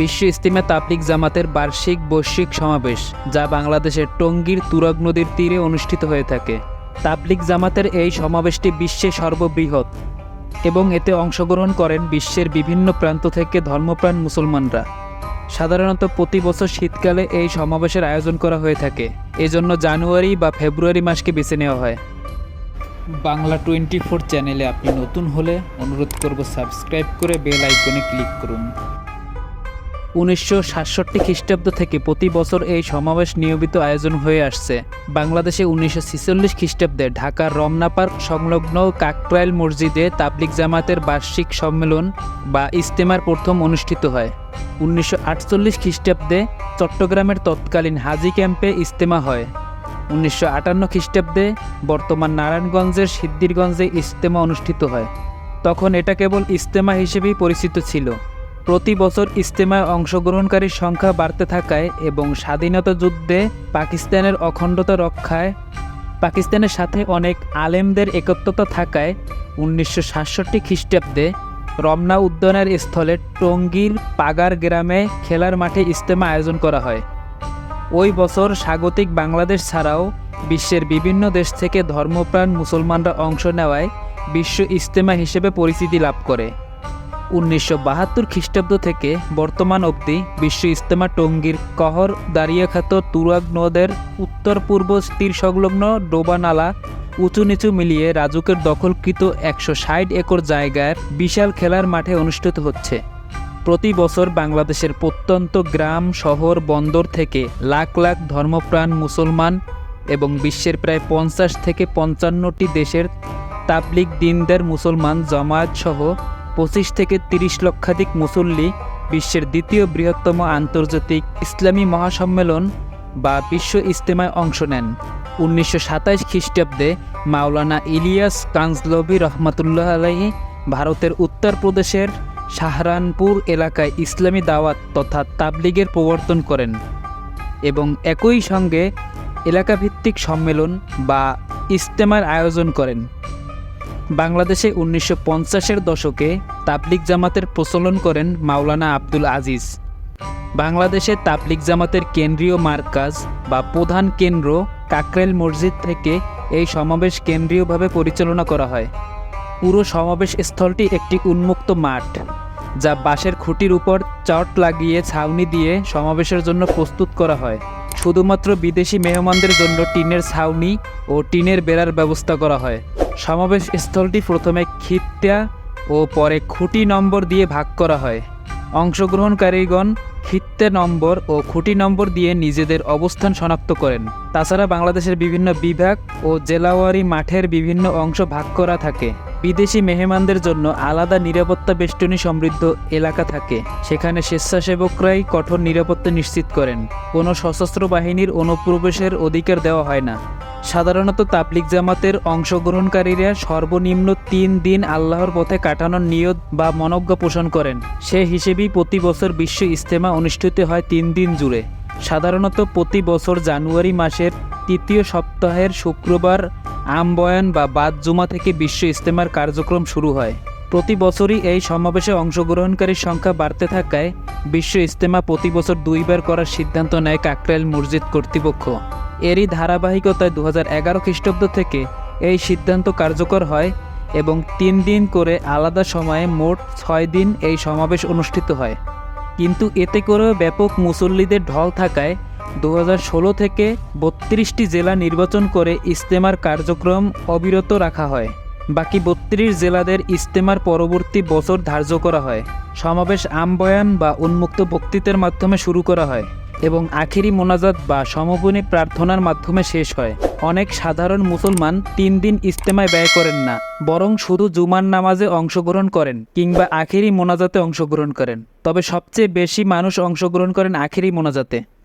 বিশ্ব ইস্তিমা তাবলিক জামাতের বার্ষিক বৈশ্বিক সমাবেশ, যা বাংলাদেশের টঙ্গীর তুরগ নদীর তীরে অনুষ্ঠিত হয়ে থাকে। তাবলিক জামাতের এই সমাবেশটি বিশ্বে সর্ববৃহৎ এবং এতে অংশগ্রহণ করেন বিশ্বের বিভিন্ন প্রান্ত থেকে ধর্মপ্রাণ মুসলমানরা। সাধারণত প্রতি বছর শীতকালে এই সমাবেশের আয়োজন করা হয়ে থাকে। এজন্য জানুয়ারি বা ফেব্রুয়ারি মাসকে বেছে নেওয়া হয়। বাংলা টোয়েন্টি ফোর চ্যানেলে আপনি নতুন হলে অনুরোধ করব সাবস্ক্রাইব করে বেল আইকনে ক্লিক করুন। উনিশশো সাতষট্টি খ্রিস্টাব্দ থেকে প্রতি বছর এই সমাবেশ নিয়মিত আয়োজন হয়ে আসছে। বাংলাদেশে উনিশশো ছিচল্লিশ খ্রিস্টাব্দে ঢাকার রমনা পার্ক সংলগ্ন কাকরাইল মসজিদে তাবলিক জামাতের বার্ষিক সম্মেলন বা ইস্তেমার প্রথম অনুষ্ঠিত হয়। উনিশশো আটচল্লিশ খ্রিস্টাব্দে চট্টগ্রামের তৎকালীন হাজি ক্যাম্পে ইস্তেমা হয়। উনিশশো আটান্ন খ্রিস্টাব্দে বর্তমান নারায়ণগঞ্জের সিদ্দিরগঞ্জে ইস্তেমা অনুষ্ঠিত হয়। তখন এটা কেবল ইস্তেমা হিসেবেই পরিচিত ছিল। প্রতি বছর ইস্তেমায় অংশগ্রহণকারীর সংখ্যা বাড়তে থাকায় এবং স্বাধীনতা যুদ্ধে পাকিস্তানের অখণ্ডতা রক্ষায় পাকিস্তানের সাথে অনেক আলেমদের একত্রতা থাকায় উনিশশো সাতষট্টি খ্রিস্টাব্দে রমনা উদ্যানের স্থলে টঙ্গীর পাগার গ্রামে খেলার মাঠে ইস্তেমা আয়োজন করা হয়। ওই বছর স্বাগতিক বাংলাদেশ ছাড়াও বিশ্বের বিভিন্ন দেশ থেকে ধর্মপ্রাণ মুসলমানরা অংশ নেওয়ায় বিশ্ব ইস্তেমা হিসেবে পরিচিতি লাভ করে। উনিশশো বাহাত্তর খ্রিস্টাব্দ থেকে বর্তমান অবধি বিশ্ব ইস্তেমা টঙ্গীর কহর দাঁড়িয়াখাত তুরাগ নদের উত্তর পূর্ব তীর সংলগ্ন ডোবানালা উঁচু নিচু মিলিয়ে রাজুকের দখলকৃত একশো ষাট একর জায়গার বিশাল খেলার মাঠে অনুষ্ঠিত হচ্ছে। প্রতি বছর বাংলাদেশের প্রত্যন্ত গ্রাম, শহর, বন্দর থেকে লাখ লাখ ধর্মপ্রাণ মুসলমান এবং বিশ্বের প্রায় পঞ্চাশ থেকে পঞ্চান্নটি দেশের তাবলিক দিনদার মুসলমান, জামায়াত সহ পঁচিশ থেকে তিরিশ লক্ষাধিক মুসল্লি বিশ্বের দ্বিতীয় বৃহত্তম আন্তর্জাতিক ইসলামী মহাসম্মেলন বা বিশ্ব ইজতেমায় অংশ নেন। উনিশশো সাতাইশ খ্রিস্টাব্দে মাওলানা ইলিয়াস কাঞ্জলভি রহমাতুল্লাহ আলাহি ভারতের উত্তরপ্রদেশের সাহারানপুর এলাকায় ইসলামী দাওয়াত তথা তাবলিগের প্রবর্তন করেন এবং একই সঙ্গে এলাকাভিত্তিক সম্মেলন বা ইস্তেমার আয়োজন করেন। বাংলাদেশে উনিশশো পঞ্চাশের দশকে তাবলিক জামাতের প্রচলন করেন মাওলানা আব্দুল আজিজ। বাংলাদেশে তাবলিক জামাতের কেন্দ্রীয় মার্কাজ বা প্রধান কেন্দ্র কাকরেল মসজিদ থেকে এই সমাবেশ কেন্দ্রীয়ভাবে পরিচালনা করা হয়। পুরো সমাবেশ স্থলটি একটি উন্মুক্ত মাঠ, যা বাঁশের খুঁটির উপর চট লাগিয়ে ছাউনি দিয়ে সমাবেশের জন্য প্রস্তুত করা হয়। শুধুমাত্র বিদেশি মেহমানদের জন্য টিনের ছাউনি ও টিনের বেড়ার ব্যবস্থা করা হয়। সমাবেশ স্থলটি প্রথমে খিত্তা ও পরে খুঁটি নম্বর দিয়ে ভাগ করা হয়। অংশগ্রহণকারীগণ খিত্তে নম্বর ও খুঁটি নম্বর দিয়ে নিজেদের অবস্থান শনাক্ত করেন। তাছাড়া বাংলাদেশের বিভিন্ন বিভাগ ও জেলাওয়ারি মাঠের বিভিন্ন অংশ ভাগ করা থাকে। বিদেশি মেহমানদের জন্য আলাদা নিরাপত্তা বেষ্টনী সমৃদ্ধ এলাকা থাকে। সেখানে স্বেচ্ছাসেবকরাই কঠোর নিরাপত্তা নিশ্চিত করেন। কোনো সশস্ত্র বাহিনীর অনুপ্রবেশের অধিকার দেওয়া হয় না। সাধারণত তাবলিক জামাতের অংশগ্রহণকারীরা সর্বনিম্ন তিন দিন আল্লাহর পথে কাটানোর নিয়ত বা মনজ্ঞ পোষণ করেন। সে হিসেবেই প্রতি বছর বিশ্ব ইস্তেমা অনুষ্ঠিত হয় তিন দিন জুড়ে। সাধারণত প্রতি বছর জানুয়ারি মাসের তৃতীয় সপ্তাহের শুক্রবার আমবয়ান বা বাদ জুমা থেকে বিশ্ব ইস্তেমার কার্যক্রম শুরু হয়। প্রতি বছরই এই সমাবেশে অংশগ্রহণকারীর সংখ্যা বাড়তে থাকায় বিশ্ব ইস্তেমা প্রতি বছর দুইবার করার সিদ্ধান্ত নেয় কাকরাইল মসজিদ কর্তৃপক্ষ। এরই ধারাবাহিকতায় দু হাজার এগারো খ্রিস্টাব্দ থেকে এই সিদ্ধান্ত কার্যকর হয় এবং তিন দিন করে আলাদা সময়ে মোট ছয় দিন এই সমাবেশ অনুষ্ঠিত হয়। কিন্তু এতে করেও ব্যাপক মুসল্লিদের ঢল থাকায় দু ষোলো থেকে বত্রিশটি জেলা নির্বাচন করে ইস্তেমার কার্যক্রম অবিরত রাখা হয়। বাকি বত্রিশ জেলাদের ইস্তেমার পরবর্তী বছর ধার্য করা হয়। সমাবেশ আমবয়ান বা উন্মুক্ত বক্তৃতার মাধ্যমে শুরু করা হয়। এবং আখেরি মোনাজাত বা সমপনী প্রার্থনার মাধ্যমে শেষ হয়। অনেক সাধারণ মুসলমান তিন দিন ইস্তেমায় ব্যয় করেন না, বরং শুধু জুমার নামাজে অংশগ্রহণ করেন কিংবা আখিরি মোনাজাতে অংশগ্রহণ করেন। তবে সবচেয়ে বেশি মানুষ অংশগ্রহণ করেন আখিরি মোনাজাতে।